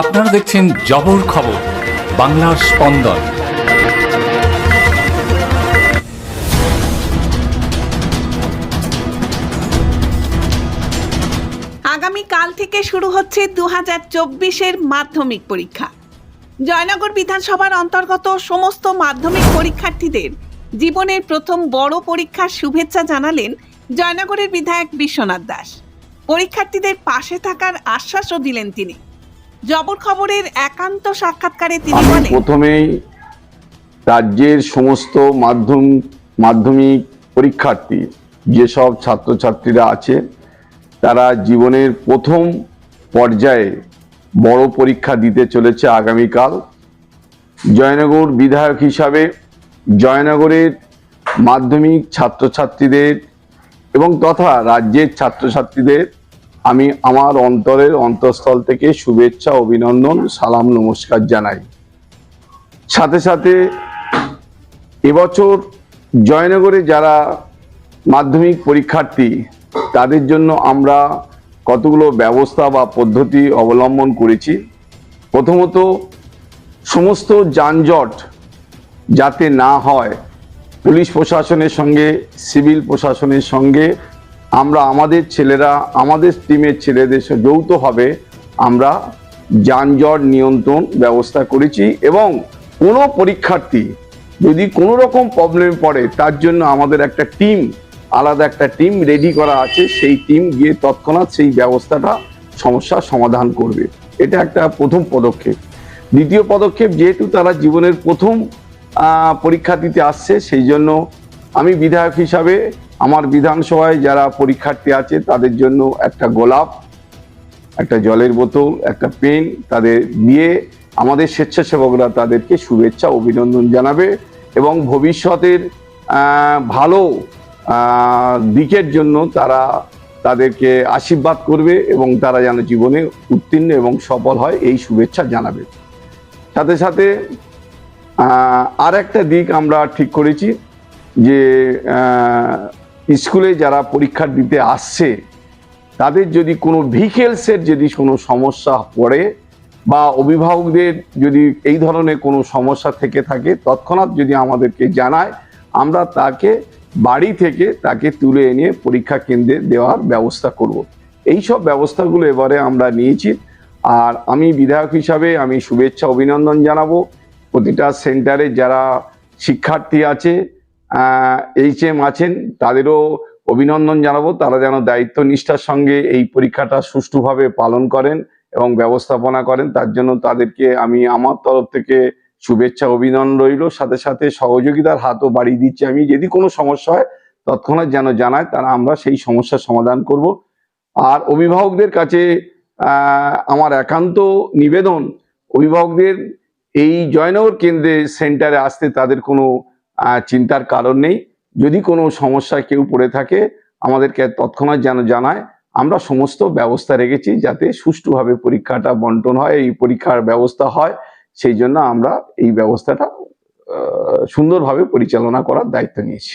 আপনারা দেখছেন জবর খবর, বাংলার স্পন্দন। আগামী কাল থেকে শুরু হচ্ছে দু হাজার চব্বিশের মাধ্যমিক পরীক্ষা। জয়নগর বিধানসভার অন্তর্গত সমস্ত মাধ্যমিক পরীক্ষার্থীদের জীবনের প্রথম বড় পরীক্ষার শুভেচ্ছা জানালেন জয়নগরের বিধায়ক বিশ্বনাথ দাস। পরীক্ষার্থীদের পাশে থাকার আশ্বাসও দিলেন তিনি। জবর খবরের একান্ত সাক্ষাৎকারে তিনি বলেন প্রথমেই রাজ্যের সমস্ত মাধ্যম মাধ্যমিক পরীক্ষার্থী যেসব ছাত্রছাত্রীরা আছে তারা জীবনের প্রথম পর্যায়ে বড় পরীক্ষা দিতে চলেছে আগামীকাল। জয়নগর বিধায়ক হিসাবে জয়নগরের মাধ্যমিক ছাত্রছাত্রীদের এবং তথা রাজ্যের ছাত্রছাত্রীদের আমি আমার অন্তরের অন্তঃস্থল থেকে শুভেচ্ছা, অভিনন্দন, সালাম, নমস্কার জানাই। সাথে সাথে এবছর জয়নগরে যারা মাধ্যমিক পরীক্ষার্থী, তাদের জন্য আমরা কতগুলো ব্যবস্থা বা পদ্ধতি অবলম্বন করেছি। প্রথমত, সমস্ত যানজট যাতে না হয়, পুলিশ প্রশাসনের সঙ্গে, সিভিল প্রশাসনের সঙ্গে আমরা আমাদের ছেলেরা, আমাদের টিমের ছেলেদের যৌথভাবে আমরা যানজট নিয়ন্ত্রণ ব্যবস্থা করেছি এবং কোনো পরীক্ষার্থী যদি কোনো রকম প্রবলেমে পড়ে, তার জন্য আমাদের একটা টিম আলাদা একটা টিম রেডি করা আছে। সেই টিম গিয়ে তৎক্ষণাৎ সেই ব্যবস্থাটা সমস্যার সমাধান করবে। এটা একটা প্রথম পদক্ষেপ। দ্বিতীয় পদক্ষেপ, যেহেতু তারা জীবনের প্রথম পরীক্ষা দিতে আসছে, সেই জন্য আমি বিধায়ক হিসাবে আমার বিধানসভায় যারা পরীক্ষার্থী আছে, তাদের জন্য একটা গোলাপ, একটা জলের বোতল, একটা পেন তাদের দিয়ে আমাদের স্বেচ্ছাসেবকরা তাদেরকে শুভেচ্ছা, অভিনন্দন জানাবে এবং ভবিষ্যতের ভালো দিকের জন্য তারা তাদেরকে আশীর্বাদ করবে এবং তারা যেন জীবনে উত্তীর্ণ এবং সফল হয় এই শুভেচ্ছা জানাবে। সাথে সাথে আর একটা দিক আমরা ঠিক করেছি যে স্কুলে যারা পরীক্ষা দিতে আসছে, তাদের যদি কোনো ভেহিকেলসের যদি কোনো সমস্যা পড়ে বা অভিভাবকদের যদি এই ধরনের কোনো সমস্যা থেকে থাকে, তৎক্ষণাৎ যদি আমাদেরকে জানায়, আমরা তাকে বাড়ি থেকে তাকে তুলে এনে পরীক্ষা কেন্দ্রে দেওয়ার ব্যবস্থা করব। এই সব ব্যবস্থাগুলো এবারে আমরা নিয়েছি আর আমি বিধায়ক হিসাবে আমি শুভেচ্ছা অভিনন্দন জানাব প্রতিটা সেন্টারে যারা শিক্ষার্থী আছে এইচ এম আছেন, তাদেরও অভিনন্দন জানাব। তারা যেন দায়িত্ব নিষ্ঠার সঙ্গে এই পরীক্ষাটা সুষ্ঠুভাবে পালন করেন এবং ব্যবস্থাপনা করেন, তার জন্য তাদেরকে আমি আমার তরফ থেকে শুভেচ্ছা, অভিনন্দন রইল। সাথে সাথে সহযোগিতার হাতও বাড়িয়ে দিচ্ছি আমি। যদি কোনো সমস্যা হয়, তৎক্ষণাৎ যেন জানায় তারা আমরা সেই সমস্যার সমাধান করব। আর অভিভাবকদের কাছে আমার একান্ত নিবেদন, অভিভাবকদের এই জয়নগর কেন্দ্রে সেন্টারে আসতে তাদের কোনো চিন্তার কারণ নেই। যদি কোনো সমস্যায় কেউ পড়ে থাকে, আমাদেরকে তৎক্ষণাৎ যেন জানায়। আমরা সমস্ত ব্যবস্থা রেখেছি যাতে সুষ্ঠুভাবে পরীক্ষাটা বন্টন হয়, এই পরীক্ষার ব্যবস্থা হয়। সেই জন্য আমরা এই ব্যবস্থাটা সুন্দরভাবে পরিচালনা করার দায়িত্ব নিয়েছি।